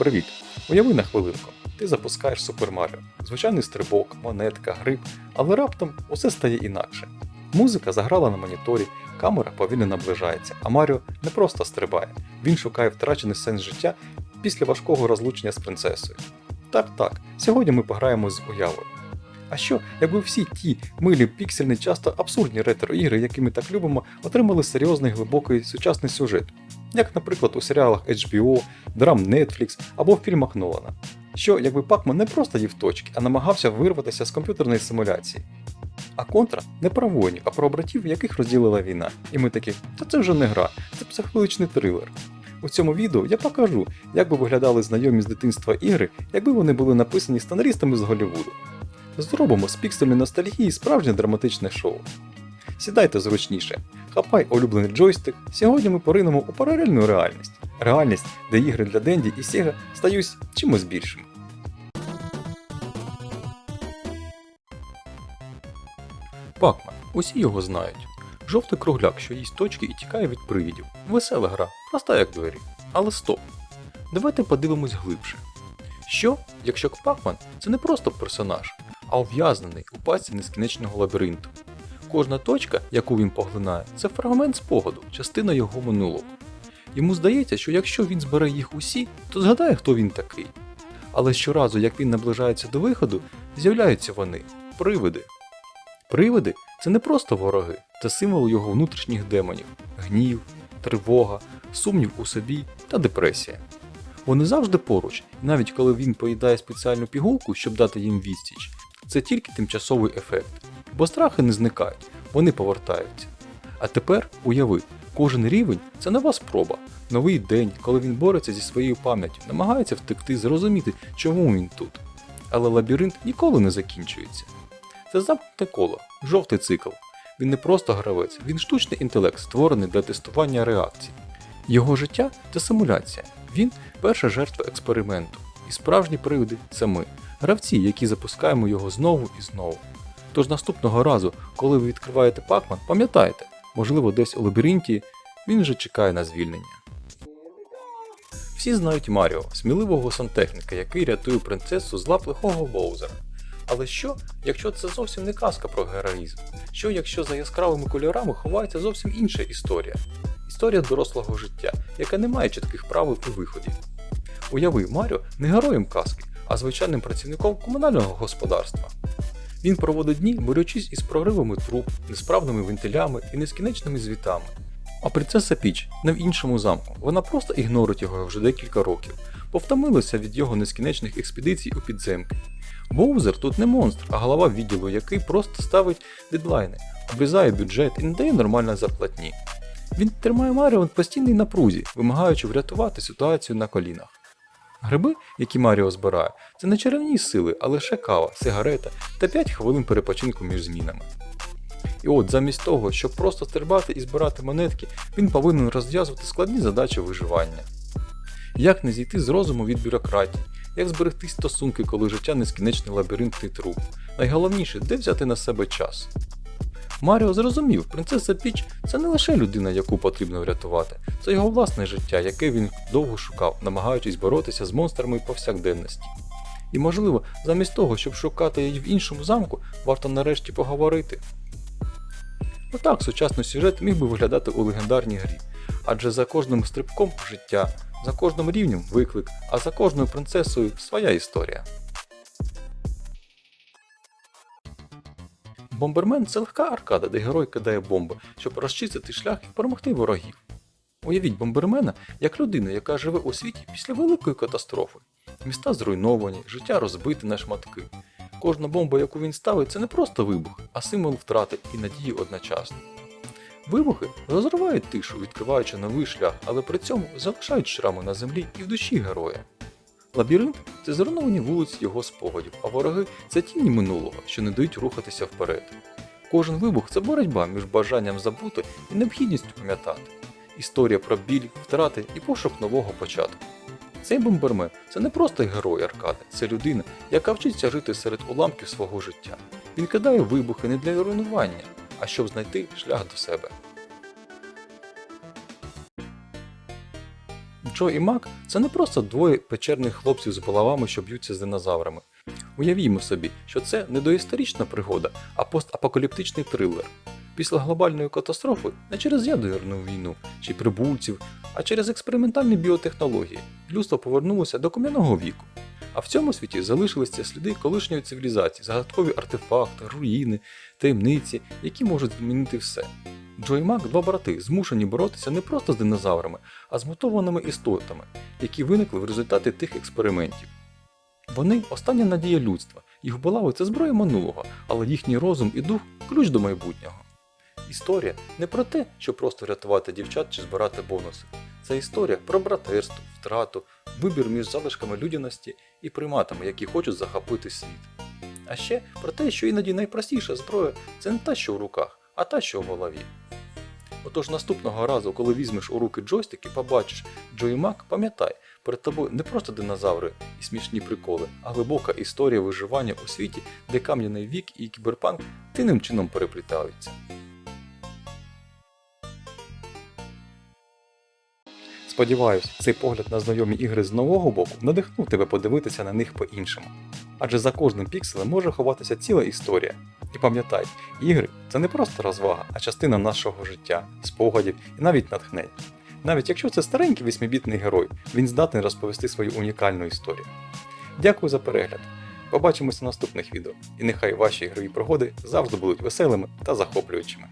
Привіт! Уяви на хвилинку. Ти запускаєш Супер Маріо. Звичайний стрибок, монетка, гриб, але раптом усе стає інакше. Музика заграла на моніторі, камера повільно наближається, а Маріо не просто стрибає, він шукає втрачений сенс життя після важкого розлучення з принцесою. Так, так, сьогодні ми пограємо з уявою. А що, якби всі ті милі піксельні, часто абсурдні ретро-ігри, які ми так любимо, отримали серйозний глибокий сучасний сюжет, як, наприклад, у серіалах HBO, драм Netflix або в фільмах Нолана. Що, якби Пакман не просто їв точки, а намагався вирватися з комп'ютерної симуляції. А контра не про воїнів, а про братів, яких розділила війна. І ми такі, та це вже не гра, це психологічний трилер. У цьому відео я покажу, як би виглядали знайомі з дитинства ігри, якби вони були написані сценаристами з Голлівуду. Зробимо з піксельної ностальгії справжнє драматичне шоу. Сідайте зручніше, хапай улюблений джойстик. Сьогодні ми поринемо у паралельну реальність. Реальність, де ігри для Денді і Сіга стають чимось більшим. Пакман. Усі його знають. Жовтий кругляк, що їсть точки і тікає від привідів. Весела гра, проста як двері. Але стоп. Давайте подивимось глибше. Що, якщо Пакман це не просто персонаж, а ув'язнений у пасті нескінченного лабіринту. Кожна точка, яку він поглинає, це фрагмент спогаду, частина його минулого. Йому здається, що якщо він збере їх усі, то згадає, хто він такий. Але щоразу, як він наближається до виходу, з'являються вони привиди. Привиди це не просто вороги, це символ його внутрішніх демонів, гнів, тривога, сумнів у собі та депресія. Вони завжди поруч, і навіть коли він поїдає спеціальну пігулку, щоб дати їм відсіч, це тільки тимчасовий ефект, бо страхи не зникають, вони повертаються. А тепер уяви, кожен рівень це нова спроба, новий день, коли він бореться зі своєю пам'яттю, намагається втекти, зрозуміти, чому він тут. Але лабіринт ніколи не закінчується. Це замкнуте коло, жовтий цикл. Він не просто гравець, він штучний інтелект, створений для тестування реакцій. Його життя це симуляція. Він перша жертва експерименту. І справжні привиди це ми, гравці, які запускаємо його знову і знову. Тож наступного разу, коли ви відкриваєте Пакман, пам'ятайте, можливо, десь у лабіринті він вже чекає на звільнення. Всі знають Маріо, сміливого сантехніка, який рятує принцесу з лап лихого Боузера. Але що, якщо це зовсім не казка про героїзм? Що якщо за яскравими кольорами ховається зовсім інша історія? Історія дорослого життя, яка не має чітких правил і виходів. Уяви Маріо не героєм казки, а звичайним працівником комунального господарства. Він проводить дні, борючись із проривами труб, несправними вентилями і нескінченними звітами. А принцеса Піч не в іншому замку. Вона просто ігнорить його вже декілька років, бо втомилася від його нескінченних експедицій у підземки. Боузер тут не монстр, а голова відділу, який просто ставить дедлайни, обрізає бюджет і не дає нормальної зарплатні. Він тримає Маріо в постійній напрузі, вимагаючи врятувати ситуацію на колінах. Гриби, які Маріо збирає, це не чарівні сили, а лише кава, сигарета та 5 хвилин перепочинку між змінами. І от замість того, щоб просто стрибати і збирати монетки, він повинен розв'язувати складні задачі виживання. Як не зійти з розуму від бюрократії, як зберегти стосунки, коли життя нескінчний лабіринтний труп. Найголовніше, де взяти на себе час. Маріо зрозумів, принцеса Піч це не лише людина, яку потрібно врятувати, це його власне життя, яке він довго шукав, намагаючись боротися з монстрами повсякденності. І можливо, замість того, щоб шукати її в іншому замку, варто нарешті поговорити. Отак сучасний сюжет міг би виглядати у легендарній грі, адже за кожним стрибком життя, за кожним рівнем виклик, а за кожною принцесою своя історія. Бомбермен це легка аркада, де герой кидає бомби, щоб розчистити шлях і перемогти ворогів. Уявіть бомбермена як людину, яка живе у світі після великої катастрофи. Міста зруйновані, життя розбите на шматки. Кожна бомба, яку він ставить, це не просто вибух, а символ втрати і надії одночасно. Вибухи розривають тишу, відкриваючи новий шлях, але при цьому залишають шрами на землі і в душі героя. Лабіринт це зруйновані вулиці його спогадів, а вороги це тіні минулого, що не дають рухатися вперед. Кожен вибух це боротьба між бажанням забути і необхідністю пам'ятати. Історія про біль, втрати і пошук нового початку. Цей бомбермен це не просто герой аркади, це людина, яка вчиться жити серед уламків свого життя. Він кидає вибухи не для руйнування, а щоб знайти шлях до себе. Джо і Мак це не просто двоє печерних хлопців з булавами, що б'ються з динозаврами. Уявімо собі, що це не доісторична пригода, а постапокаліптичний трилер. Після глобальної катастрофи не через ядерну війну чи прибульців, а через експериментальні біотехнології людство повернулося до кам'яного віку. А в цьому світі залишилися сліди колишньої цивілізації, загадкові артефакти, руїни, таємниці, які можуть змінити все. Джо і Мак два брати, змушені боротися не просто з динозаврами, а з мутованими істотами, які виникли в результаті тих експериментів. Вони остання надія людства, їх булави це зброя минулого, але їхній розум і дух ключ до майбутнього. Історія не про те, щоб просто рятувати дівчат чи збирати бонуси. Це історія про братерство, втрату, вибір між залишками людяності і приматами, які хочуть захопити світ. А ще про те, що іноді найпростіша зброя це не та, що в руках, а та, що в голові. Отож наступного разу, коли візьмеш у руки джойстик і побачиш Джо і Мак, пам'ятай, перед тобою не просто динозаври і смішні приколи, а глибока історія виживання у світі, де кам'яний вік і кіберпанк тинним чином переплітаються. Сподіваюсь, цей погляд на знайомі ігри з нового боку надихнув тебе подивитися на них по-іншому. Адже за кожним пікселем може ховатися ціла історія. І пам'ятай, ігри це не просто розвага, а частина нашого життя, спогадів і навіть натхнень. Навіть якщо це старенький восьмібітний герой, він здатний розповісти свою унікальну історію. Дякую за перегляд. Побачимося в наступних відео, і нехай ваші ігрові пригоди завжди будуть веселими та захоплюючими.